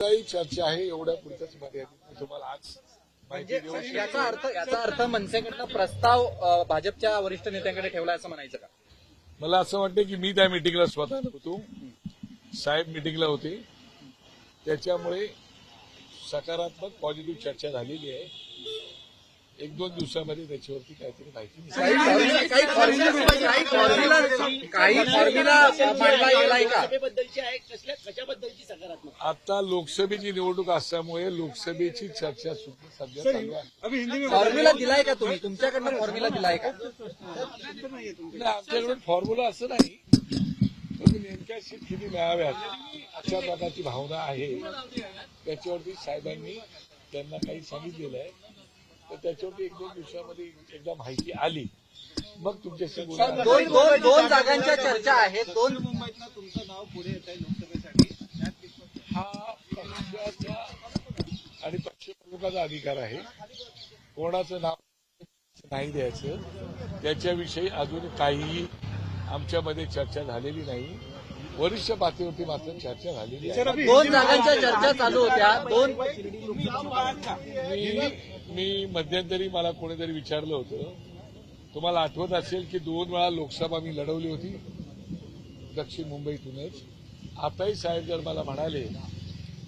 काही चर्चा आहे एवढ्या पुरतच मर्यादित मी तुम्हाला आज म्हणजे याचा अर्थ याचा अर्थ मनसेकडनं प्रस्ताव अ, भाजपच्या वरिष्ठ नेत्यांकडे ठेवला असं म्हणायचं का? मला असं वाटतं की मी त्या मिटिंगला स्वतः होतो. साहेब मिटिंगला होते. त्याच्यामुळे सकारात्मक पॉझिटिव्ह चर्चा झालेली आहे. एक दोन दिवसामध्ये त्याच्यावरती काहीतरी माहिती मिळेल. काही फॉर्म्युला काही फॉर्म्युला काही फॉर्म्युला मांडला गेलाय का? सभेबद्दलची आहे कसल्या कशाबद्दलची सकारात्मक? आता लोकसभेची निवडणूक असल्यामुळे लोकसभेची चर्चा सुद्धा सध्या चालू आहे. फॉर्म्युला दिलाय का तुम्ही? तुमच्याकडनं फॉर्म्युला दिलाय का? नाही, आमच्याकडून फॉर्म्युला असं नाही. पण नेमक्या सीट किती मिळाव्यात. अशा प्रकारची भावना आहे. त्याच्यावरती साहेबांनी त्यांना काही सांगितलेलं आहे. तर त्याच्यावरती एक दोन दिवसामध्ये एकदा माहिती आली. मग तुमच्याशी दोन दोन दोन जागांच्या चर्चा आहेत. दोन मुंबईतनं तुमचं नाव पुढे येत आहे लोकसभेसाठी हा पक्षाचा आणि पक्षप्रमुखाचा अधिकार आहे. कोणाचं नाव नाही द्यायचं त्याच्याविषयी अजून काहीही आमच्यामध्ये चर्चा झालेली नाही. वरिष्ठ पातळीवरती मात्र चर्चा झालेली आहे. दोन जागांच्या चर्चा चालू होत्या. दोन मी मी मध्यंतरी मला कोणीतरी विचारलं होतं. तुम्हाला आठवत असेल की दोन वेळा लोकसभा मी लढवली होती दक्षिण मुंबईतूनच. आताही साहेब जर मला म्हणाले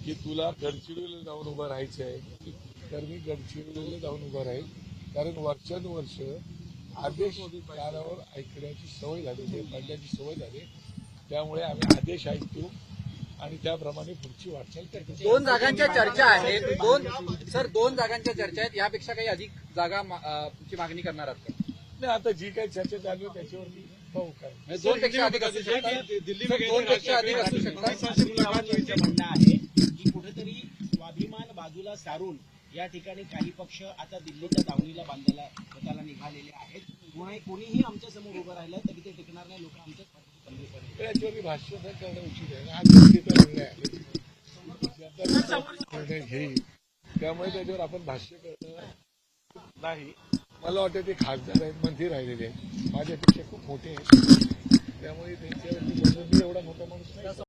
की तुला गडचिरोलीला जाऊन उभं राहायचं आहे तर मी गडचिरोलीला जाऊन उभं राहील. कारण वर्षानुवर्ष आदेश कानावर ऐकण्याची सवय झालेली आहे पडण्याची सवय झाली त्यामुळे आम्ही आदेश ऐकतो आणि त्याप्रमाणे पुढची वाटचाल करतो. दोन जागांच्या चर्चा आहेत. दोन सर दोन जागांच्या चर्चा आहेत. यापेक्षा काही अधिक जागा ची मागणी करणार आहात का? नाही आता जी काही चर्चा चालू आहे त्याच्यावरती पाहू काय म्हणजे दोन पेक्षा अधिक असू शकतात दोन पेक्षा अधिक असू शकतात म्हणणं आहे की कुठेतरी स्वाभिमान बाजूला सारून या ठिकाणी काही पक्ष आता दिल्लीच्या दावणीला बांधायला स्वतःला निघालेले आहेत कोणी कोणीही आमच्यासमोर उभं राहिलं तरी ते टिकणार नाही लोक. त्याच्यावरती भाष्य करणं उचित आहे ना आज जनतेचा निर्णय आहे जनता निर्णय घेईल त्यामुळे त्याच्यावर आपण भाष्य करणं नाही मला वाटतं ते खासदार आहेत मंत्री राहिलेले आहेत. माझ्यापेक्षा खूप मोठे आहेत. त्यामुळे त्यांच्यावरती मी एवढा मोठा माणूस नाही.